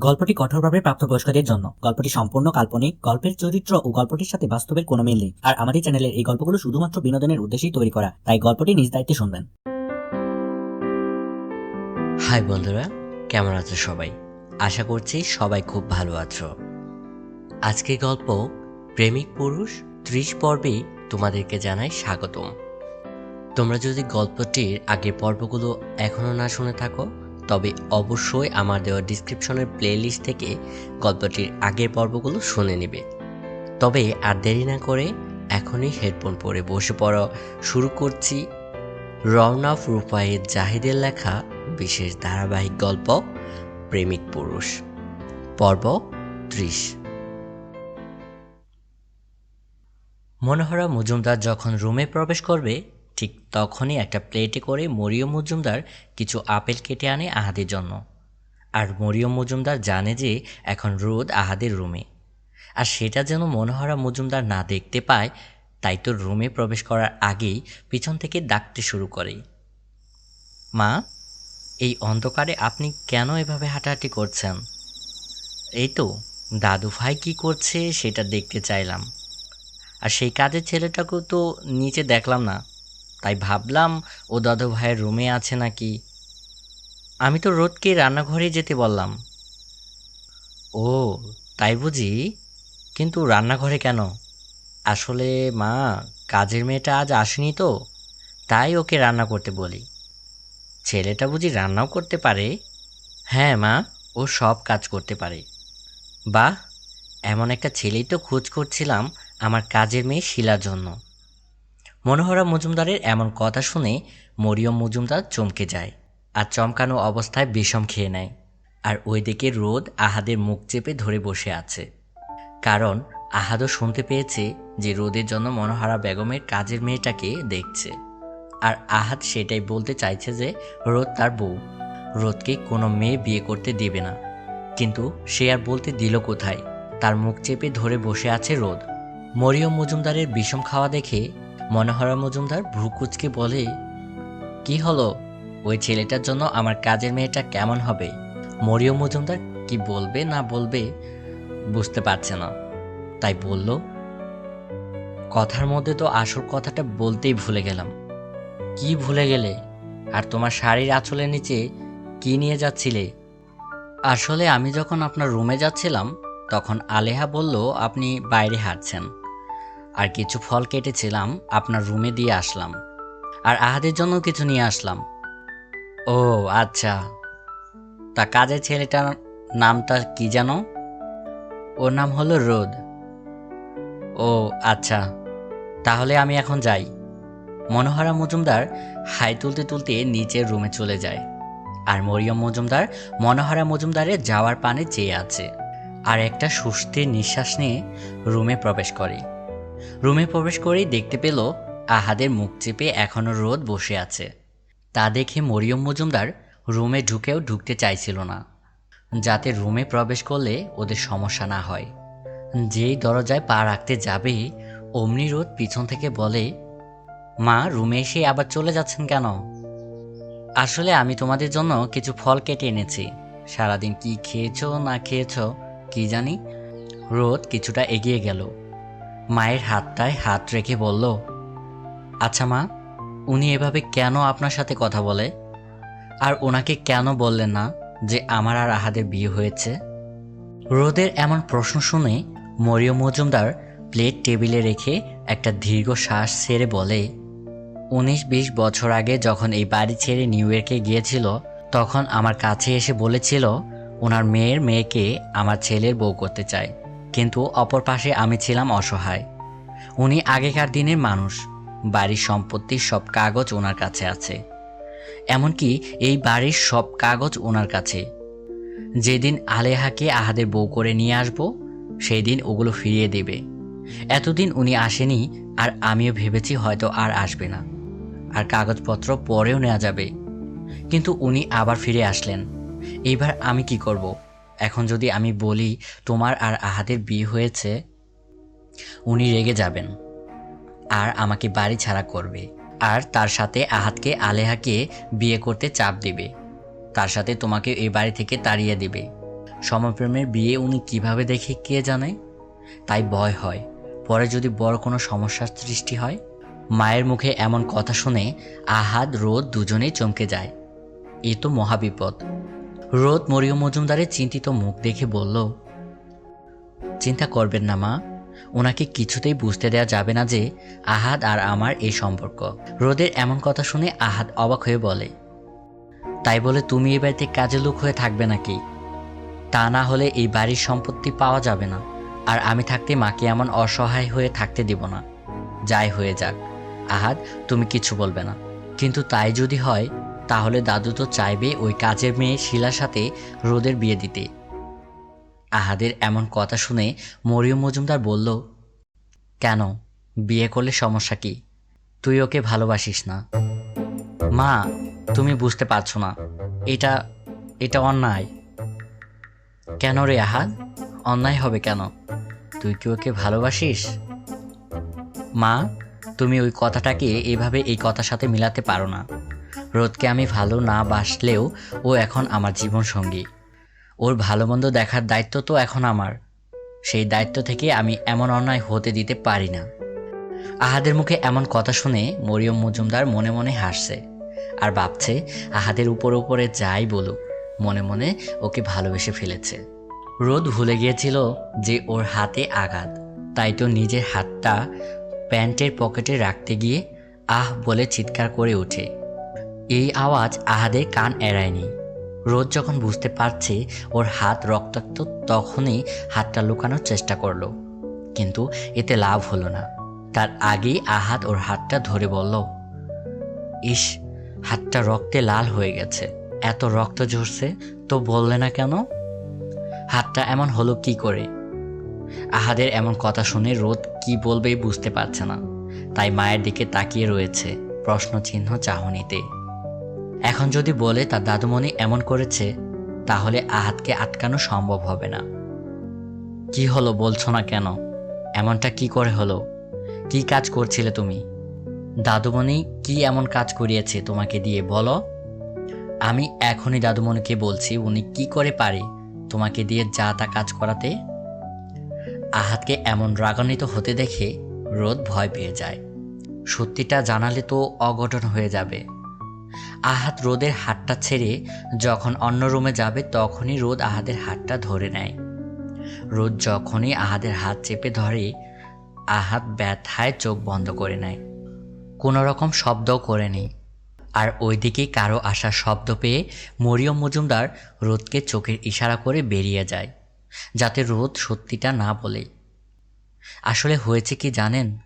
গল্পটি কঠোরভাবে প্রাপ্তবয়স্কদের জন্য। গল্পটি সম্পূর্ণ কাল্পনিক। গল্পের চরিত্র ও গল্পটির সাথে বাস্তবের কোনো মিল নেই। আর আমাদের চ্যানেলের এই গল্পগুলো শুধুমাত্র বিনোদনের উদ্দেশ্যেই তৈরি করা। তাই গল্পটি নিজ দায়িত্বে শুনবেন। হাই বন্ধুরা, কেমন আছো সবাই? আশা করছি সবাই খুব ভালো আছো। আজকে গল্প, প্রেমিক পুরুষ ত্রিশ পর্বে তোমাদেরকে জানাই স্বাগতম। তোমরা যদি গল্পটির আগের পর্বগুলো এখনও না শুনে থাকো তবে অবশ্যই আমার দেওয়া ডিসক্রিপশনের প্লেলিস্ট থেকে গল্পটির আগের পর্বগুলো শুনে নেবে। তবে আর দেরি না করে এখনই হেডফোন পরে বসে পড়া শুরু করছি রওনাফ রূপায়ের জাহিদের লেখা বিশেষ ধারাবাহিক গল্প, প্রেমিক পুরুষ, পর্ব ত্রিশ। মনোহরা মজুমদার যখন রুমে প্রবেশ করবে ঠিক তখনই একটা প্লেটে করে মরিয়ম মজুমদার কিছু আপেল কেটে আনে আহাদের জন্য। আর মরিয়ম মজুমদার জানে যে এখন রোদ আহাদের রুমে। আর সেটা যেন মনোহরা মজুমদার না দেখতে পায়, তাই তো রুমে প্রবেশ করার আগেই পিছন থেকে ডাকতে শুরু করে মা, এই অন্ধকারে আপনি কেন এভাবে হাঁটাহাঁটি করছেন? এই তো, দাদু ভাই কী করছে সেটা দেখতে চাইলাম। আর সেই কাজের ছেলেটাকেও তো নিচে দেখলাম না। তাই ভাবলাম, ও দাদু ভাইয়ের রুমে আছে নাকি? আমি তো রোদকে রান্নাঘরে যেতে বললাম। ও, তাই বুঝি? কিন্তু রান্নাঘরে কেন? আসলে, মা, কাজের মেয়েটা আজ আসেনি তো, তাই ওকে রান্না করতে বলি। ছেলেটা বুঝি রান্নাও করতে পারে? হ্যাঁ মা, ও সব কাজ করতে পারে। বাহ, এমন একটা ছেলেই তো খোঁজ করছিলাম আমার কাজের মেয়ে শিলার জন্য। মনোহরা মজুমদারের এমন কথা শুনে মরিয়ম মজুমদার চমকে যায় আর চমকানো অবস্থায় বিষম খেয়ে নেয়। আর ওইদিকে রোদ আহাদের মুখ চেপে ধরে বসে আছে। কারণ আহাদও শুনতে পেয়েছে যে রোদের জন্য মনোহারা বেগমের কাজের মেয়েটাকে দেখছে। আর আহাদ সেটাই বলতে চাইছে যে রোদ তার বউ। রোদকে কোনো মেয়ে বিয়ে করতে দেবে না। কিন্তু সে আর বলতে দিল কোথায়? তার মুখ চেপে ধরে বসে আছে রোদ। মরিয়ম মজুমদারের বিষম খাওয়া দেখে মনোহরা মজুমদার ভ্রুকুচকে বলে, কি হলো? ওই ছেলেটার জন্য আমার কাজের মেয়েটা কেমন হবে? মরিয়ম মজুমদার কি বলবে না বলবে বুঝতে পারছে না। তাই বলল, কথার মধ্যে তো আসল কথাটা বলতেই ভুলে গেলাম। কি ভুলে গেলে? আর তোমার শাড়ির আঁচলের নিচে কি নিয়ে যাচ্ছিলে? আসলে আমি যখন আপনার রুমে যাচ্ছিলাম, তখন আলেহা বলল, আপনি বাইরে হাঁটছেন। আর কিছু ফল কেটেছিলাম আপনার রুমে দিয়ে আসলাম। আর আহাদের জন্য কিছু নিয়ে আসলাম। ও আচ্ছা। তা কাজের ছেলেটার নামটা কি জানো? ওর নাম হলো রোদ। ও আচ্ছা। তাহলে আমি এখন যাই। মনোহরা মজুমদার হাই তুলতে তুলতে নিচের রুমে চলে যায়। আর মরিয়ম মজুমদার মনোহরা মজুমদারের যাওয়ার পানে চেয়ে আছে। আর একটা সুস্থির নিঃশ্বাস নিয়ে রুমে প্রবেশ করে। রুমে প্রবেশ করেই দেখতে পেল আহাদের মুখ চেপে এখনও রোদ বসে আছে। তা দেখে মরিয়ম মজুমদার রুমে ঢুকেও ঢুকতে চাইছিল না, যাতে রুমে প্রবেশ করলে ওদের সমস্যা না হয়। যেই দরজায় পা রাখতে যাবে, অমনি রোদ পিছন থেকে বলে, মা, রুমে এসে আবার চলে যাচ্ছেন কেন? আসলে আমি তোমাদের জন্য কিছু ফল কেটে এনেছি। সারাদিন কি খেয়েছো, না খেয়েছো, কি জানি? রোদ কিছুটা এগিয়ে গেল। মায়ের হাতটায় হাত রেখে বলল আচ্ছা মা, উনি এভাবে কেন আপনার সাথে কথা বলে? আর ওনাকে কেন বললেন না যে আমার আর আহাদের বিয়ে হয়েছে? রোদের এমন প্রশ্ন শুনে মরিয়ম মজুমদার প্লেট টেবিলে রেখে একটা দীর্ঘ শ্বাস ছেড়ে বলে, উনিশ বিশ বছর আগে যখন এই বাড়ি ছেড়ে নিউ ইয়র্কে গিয়েছিল, তখন আমার কাছে এসে বলেছিল, ওনার মেয়ের মেয়েকে আমার ছেলের বউ করতে চায়। কিন্তু অপর পাশে আমি ছিলাম অসহায়। উনি আগেকার দিনের মানুষ। বাড়ির সম্পত্তির সব কাগজ ওনার কাছে আছে। এমনকি এই বাড়ির সব কাগজ ওনার কাছে। যেদিন আলেহাকে আহাদের বউ করে নিয়ে আসব সেই দিন ওগুলো ফিরিয়ে দেবে। এতদিন উনি আসেনি, আর আমিও ভেবেছি হয়তো আর আসবে না। আর কাগজপত্র পরেও নেওয়া যাবে। কিন্তু উনি আবার ফিরে আসলেন। এইবার আমি কি করব? এখন যদি আমি বলি, তোমার আর আহাদের বিয়ে হয়েছে? উনি রেগে যাবেন। আর আমাকে বাড়ি ছাড়া করবে। আর তার সাথে আহাতকে আলেহাকে বিয়ে করতে চাপ দেবে। তার সাথে তোমাকে এই বাড়ি থেকে তাড়িয়ে দেবে। সমপ্রেমের বিয়ে উনি কীভাবে দেখে কে জানে? তাই ভয় হয়। পরে যদি বড় কোনো সমস্যার সৃষ্টি হয়? মায়ের মুখে এমন কথা শুনে আহাদ রোদ দুজনেই চমকে যায়। এ তো মহাবিপদ। রোদ মরিয়ম মজুমদারের চিন্তিত মুখ দেখে বলল, চিন্তা করবেন না, মা। ওনাকে কিছুতেই বুঝতে দেওয়া যাবে না যে আহাদ আর আমার এই সম্পর্ক। রোদের এমন কথা শুনে আহাদ অবাক হয়ে বলে, তাই বলে তুমি এই বাড়িতে কাজে লোক হয়ে থাকবে নাকি? তা না হলে এই বাড়ির সম্পত্তি পাওয়া যাবে না, আর আমি থাকতে মাকে এমন অসহায় হয়ে থাকতে দিব না। যাই হয়ে যাক, আহাদ, তুমি কিছু বলবে না। কিন্তু তাই যদি হয় তাহলে দাদু তো চাইবে ওই কাজের মেয়ে শিলার সাথে রোদের বিয়ে দিতে। আহাদের এমন কথা শুনে মরিয়ম মজুমদার বলল, কেন? বিয়ে করলে সমস্যা কি? তুই ওকে ভালোবাসিস না। মা, তুমি বুঝতে পারছ না। এটা এটা অন্যায়। কেন রে আহাদ? অন্যায় হবে কেন? তুই কি ওকে ভালোবাসিস? মা, তুমি ওই কথাটাকে এভাবে এই কথার সাথে মিলাতে পারো না। রোদকে আমি ভালো না বাসলেও ও এখন আমার জীবন সঙ্গী। ওর ভালো মন্দ দেখার দায়িত্ব তো এখন আমার। সেই দায়িত্ব থেকে আমি এমন অন্যায় হতে দিতে পারি না। আহাদের মুখে এমন কথা শুনে মরিয়ম মজুমদার মনে মনে হাসছে আর ভাবছে আহাদের উপর উপরে যাই বলুক, মনে মনে ওকে ভালোবেসে ফেলেছে। রোদ ভুলে গিয়েছিল যে ওর হাতে আঘাত, তাই তো নিজের হাতটা প্যান্টের পকেটে রাখতে গিয়ে আহ বলে চিৎকার করে ওঠে। এই আওয়াজ আহাদের কান এড়ায়নি। রোদ যখন বুঝতে পারছে ওর হাত রক্তাক্ত, তখনই হাতটা লুকানোর চেষ্টা করল। কিন্তু এতে লাভ হলো না। তার আগেই আহাত ওর হাতটা ধরে বলল, ইস, হাতটা রক্তে লাল হয়ে গেছে। এত রক্ত ঝরছে, তো বললে না কেন? হাতটা এমন হলো কি করে? আহাদের এমন কথা শুনে রোদ কি বলবেই বুঝতে পারছে না। তাই মায়ের দিকে তাকিয়ে রয়েছে প্রশ্নচিহ্ন চাহনিতে। এখন যদি বলে তার দাদুমণি এমন করেছে, তাহলে আহাতকে আটকানো সম্ভব হবে না। কি হলো বলছো না কেন? এমনটা কি করে হলো? কি কাজ করছিলে তুমি? দাদুমণি কি এমন কাজ করিয়েছে তোমাকে দিয়ে বলো। আমি এখনই দাদুমণিকে বলছি, উনি কি করে পারে তোমাকে দিয়ে যা তা কাজ করাতে? আহাতকে এমন রাগান্বিত হতে দেখে রোদ ভয় পেয়ে যায়। সত্যিটা জানালে তো অঘটন হয়ে যাবে। আহাত রোদের হাতটা ছেড়ে যখন অন্য রুমে যাবে, তখনই রোদ আহাদের হাতটা ধরে নেয়। রোদ যখনই আহাদের হাত চেপে ধরে, আহাত ব্যথায় চোখ বন্ধ করে নেয়। কোনো রকম শব্দও করেনি আর ওইদিকে কারও আসার শব্দ পেয়ে মরিয়ম মজুমদার রোদকে চোখের ইশারা করে বেরিয়ে যায়, যাতে রোদ সত্যিটা না বলে। আসলে হয়েছে কি জানেন?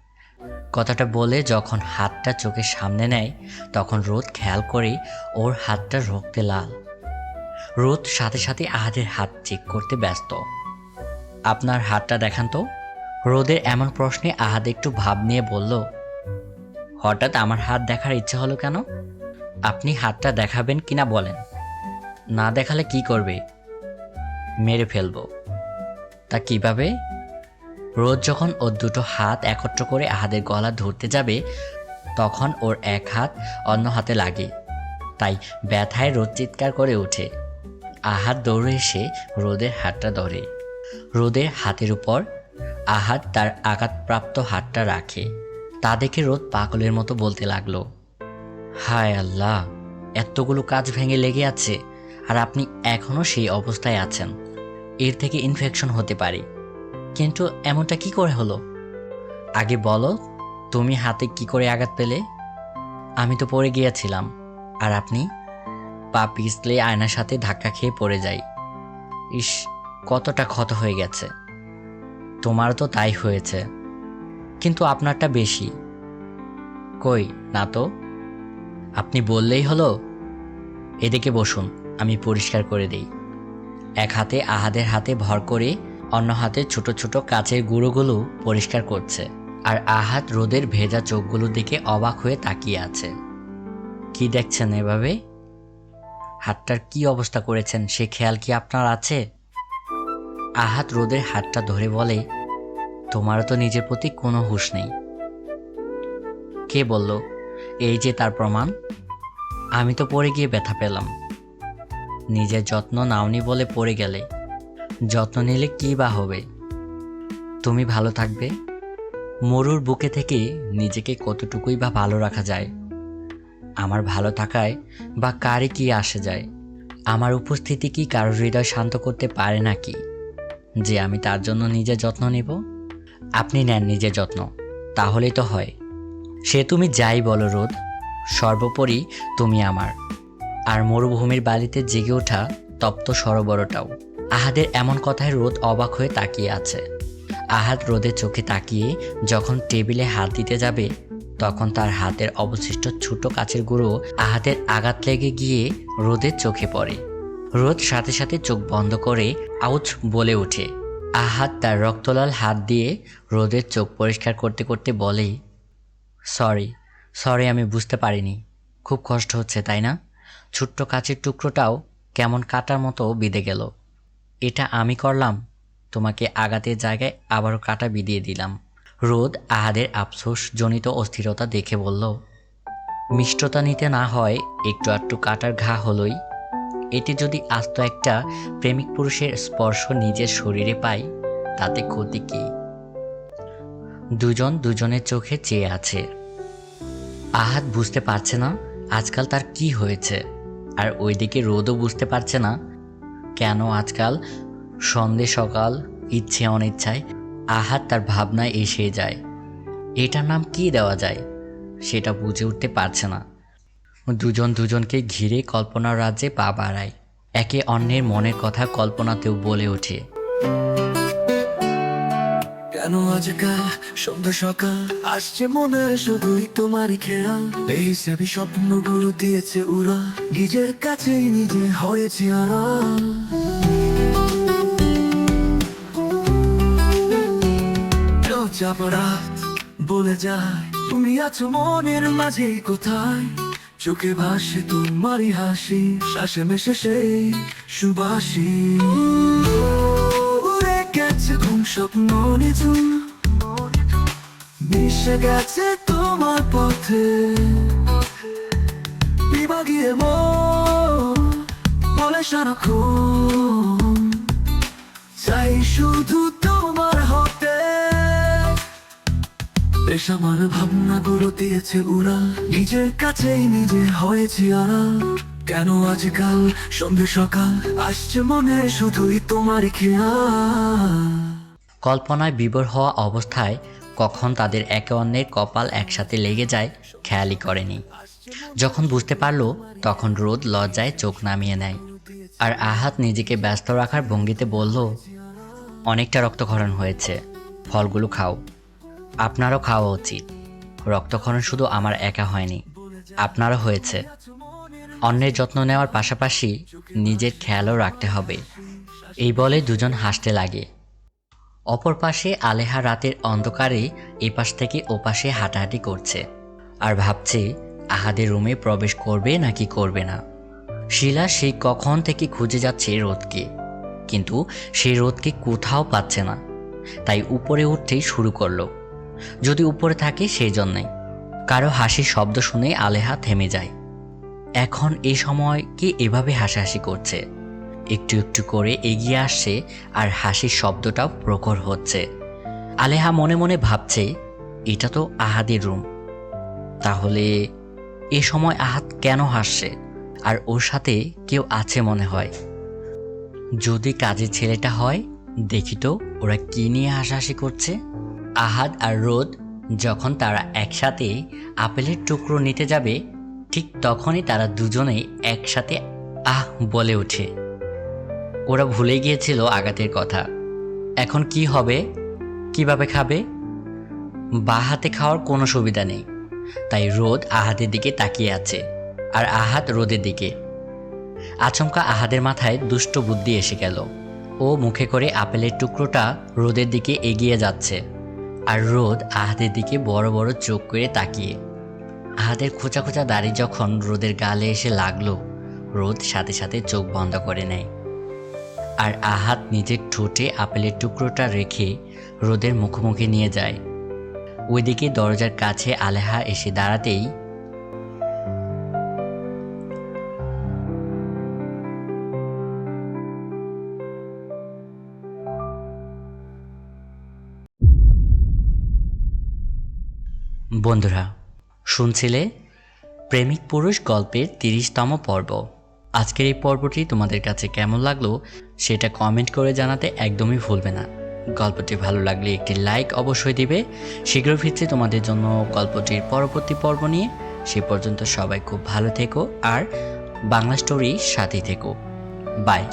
কথাটা বলে যখন হাতটা চোখের সামনে নেয়, তখন রোদ খেয়াল করে ওর হাতটা রক্তে লাল। রোদ সাথে সাথে আহাদের হাত চেক করতে ব্যস্ত। আপনার হাতটা দেখান তো। রোদের এমন প্রশ্নে আহাদ একটু ভাব নিয়ে বলল, হঠাৎ আমার হাত দেখার ইচ্ছে হলো কেন? আপনি হাতটা দেখাবেন কিনা বলেন। না দেখালে কি করবে? মেরে ফেলব। তা কীভাবে? রোজ যখন ওর দুটো হাত একত্র করে আহাদের গলা ধরতে যাবে, তখন ওর এক হাত অন্য হাতে লাগে। তাই ব্যথায় রোদ চিৎকার করে ওঠে। আহাত দৌড়ে এসে রোদের হাতটা ধরে। রোদের হাতের উপর আহাত তার আঘাতপ্রাপ্ত হাতটা রাখে। তা দেখে রোদ পাগলের মতো বলতে লাগল, হায় আল্লাহ, এতগুলো কাজ ভেঙে লেগে আছে, আর আপনি এখনও সেই অবস্থায় আছেন। এর থেকে ইনফেকশন হতে পারে। কিন্তু এমনটা কি করে হলো? আগে বলো, তুমি হাতে কি করে আঘাত পেলে? আমি তো পড়ে গিয়েছিলাম। আর আপনি? পা পিছলে আয়নার সাথে ধাক্কা খেয়ে পড়ে যাই। ইস, কতটা ক্ষত হয়ে গেছে। তোমার তো তাই হয়েছে। কিন্তু আপনারটা বেশি। কই, না তো? আপনি বললেই হলো? এদিকে বসুন, আমি পরিষ্কার করে দিই। এক হাতে আহাদের হাতে ভর করে অন্য হাতে ছোট ছোট কাচের গুঁড়োগুলো পরিষ্কার করছে, আর আহাত রোদের ভেজা চোখগুলোর দিকে অবাক হয়ে তাকিয়ে আছে। কি দেখছেন এভাবে? হাতটার কি অবস্থা করেছেন? সে খেয়াল কি আপনার আছে? আহাত রোদের হাতটা ধরে বলে, তোমারও তো নিজের প্রতি কোনো হুঁশ নেই। কে বলল, এই যে তার প্রমাণ, আমি তো পড়ে গিয়ে ব্যথা পেলাম। নিজের যত্ন নাওনি বলে পড়ে গেলে যত্ন নিলে কী বা হবে? তুমি ভালো থাকবে। মরুর বুকে থেকে নিজেকে কতটুকুই বা ভালো রাখা যায়? আমার ভালো থাকায় বা কারে কি আসে যায়? আমার উপস্থিতি কি কারোর হৃদয় শান্ত করতে পারে নাকি? যে আমি তার জন্য নিজের যত্ন নেব? আপনি নেন নিজের যত্ন। তাহলেই তো হয়। সে তুমি যাই বলো রোদ, সর্বোপরি তুমি আমার। আর মরুভূমির বালিতে জেগে ওঠা তপ্ত সরোবরটাও। আহাদের এমন কথায় রোদ অবাক হয়ে তাকিয়ে আছে। আহাদ রোদের চোখে তাকিয়ে যখন টেবিলে হাত দিতে যাবে, তখন তার হাতের অবশিষ্ট ছোট কাচের গুঁড়ো আহাদের আঘাত লেগে গিয়ে রোদের চোখে পড়ে। রোদ সাথে সাথে চোখ বন্ধ করে আউচ বলে ওঠে। আহাদ তার রক্তলাল হাত দিয়ে রোদের চোখ পরিষ্কার করতে করতে বলে, সরি সরি, আমি বুঝতে পারিনি। খুব কষ্ট হচ্ছে, তাই না? ছোট্ট কাচের টুকরোটাও কেমন কাটার মতো বিঁধে গেল। এটা আমি করলাম। তোমাকে আঘাতের জায়গায় আবারও কাটা বিধিয়ে দিলাম। রোদ আহাদের আফসোস জনিত অস্থিরতা দেখে বলল, মিষ্টতা নিতে না হয়, একটু আধটু কাটার ঘা হলোই। এতে যদি আস্ত একটা প্রেমিক পুরুষের স্পর্শ নিজের শরীরে পাই, তাতে ক্ষতি কী? দুজন দুজনের চোখে চেয়ে আছে। আহাত বুঝতে পারছে না, আজকাল তার কি হয়েছে। আর ওইদিকে রোদও বুঝতে পারছে না কেন আজকাল? সন্ধে সকাল, ইচ্ছে অনিচ্ছায়, আহার তার ভাবনায় এসে যায়। এটার নাম কি দেওয়া যায়? সেটা বুঝে উঠতে পারছে না। দুজন দুজনকে ঘিরে কল্পনার রাজ্যে পা বাড়ায়। একে অন্যের মনের কথা কল্পনাতেও বলে ওঠে। কেন আজকাল সন্ধ্যা সকাল? আসছে মনে শুধুই তোমারই খেয়াল। এই হিসাবে স্বপ্নগুলো দিয়েছে উড়া নিজের কাছেই নিজে হয়েছে চাপড়া বলে যায়, তুমি আছো মনের মাঝে কোথায়? চোখে ভাসে তোমারই হাসি, শ্বাসে মেশে সেই সুবাসী। ঘুম স্বপ্ন নিঝুম মিশে গেছে তোমার পথে। বিভাগীয় মন, বলে সারাক্ষণ। চাই শুধু তোমার হতে। বেশ আমার ভাবনাগুলো দিয়েছে উড়া নিজের কাছেই নিজে হয়েছে আড়াল কেন আজকাল সন্ধ্যে সকাল? আসছে মনে শুধুই তোমার খেয়াল। কল্পনায় বিভোর হওয়া অবস্থায় কখন তাদের একে অন্যের কপাল একসাথে লেগে যায় খেয়ালই করেনি। যখন বুঝতে পারল, তখন রোদ লজ্জায় চোখ নামিয়ে নেয়। আর আহাত নিজেকে ব্যস্ত রাখার ভঙ্গিতে বলল, অনেকটা রক্তক্ষরণ হয়েছে, ফলগুলো খাও। আপনারও খাওয়া উচিত। রক্তক্ষরণ শুধু আমার একা হয়নি, আপনারও হয়েছে। অন্যের যত্ন নেওয়ার পাশাপাশি নিজের খেয়ালও রাখতে হবে। এই বলে দুজন হাসতে লাগে। অপর পাশে আলেহা রাতের অন্ধকারে এপাশ থেকে ওপাশে হাঁটাহাঁটি করছে। আর ভাবছে, আহাদের রুমে প্রবেশ করবে নাকি করবে না। শিলা সেই কখন থেকে খুঁজে যাচ্ছে রোদকে। কিন্তু সেই রোদকে কোথাও পাচ্ছে না। তাই উপরে উঠতেই শুরু করল। যদি উপরে থাকে সেই জন্যই। কারও হাসির শব্দ শুনে আলেহা থেমে যায়। এখন এ সময় কি এভাবে হাসাহাসি করছে? একটু একটু করে এগিয়ে আসছে আর হাসির শব্দটাও প্রখর হচ্ছে। আলেহা মনে মনে ভাবছে, এটা তো আহাদের রুম। তাহলে এ সময় আহাত কেন হাসছে? আর ওর সাথে কেউ আছে মনে হয়। যদি কাজের ছেলেটা হয়, দেখি তো ওরা কি নিয়ে হাসাহাসি করছে। আহাদ আর রোদ যখন তারা একসাথে আপেলের টুকরো নিতে যাবে, ঠিক তখনই তারা দুজনেই একসাথে আহ বলে ওঠে। ওরা ভুলে গিয়েছিল আঘাতের কথা। এখন কি হবে? কীভাবে খাবে? বা হাতে খাওয়ার কোনো সুবিধা নেই। তাই রোদ আহাদের দিকে তাকিয়ে আছে, আর আহাত রোদের দিকে। আচমকা আহাদের মাথায় দুষ্ট বুদ্ধি এসে গেল। ও মুখে করে আপেলের টুকরোটা রোদের দিকে এগিয়ে যাচ্ছে, আর রোদ আহাদের দিকে বড় বড় চোখ করে তাকিয়ে। আহাদের খোঁচা খোঁচা দাড়ি যখন রোদের গালে এসে লাগল, রোদ সাথে সাথে চোখ বন্ধ করে নেয়। আর আহাত নিজের ঠোঁটে আপেলের টুকরোটা রেখে রোদের মুখোমুখি নিয়ে যায়। ওইদিকে দরজার কাছে আলেহা এসে দাঁড়াতেই বন্ধুরা, শুনছিলে? প্রেমিক পুরুষ গল্পের তিরিশতম পর্ব। আজকের এই পর্বটি তোমাদের কাছে কেমন লাগল সেটা কমেন্ট করে জানাতে একদমই ভুলবে না। গল্পটি ভালো লাগলে একটি লাইক অবশ্যই দিবে। শীঘ্র ফিরছি তোমাদের জন্য গল্পটির পরবর্তী পর্ব নিয়ে। সে পর্যন্ত সবাই খুব ভালো থেকো আর বাংলা স্টোরি সাথেই থেকো। বাই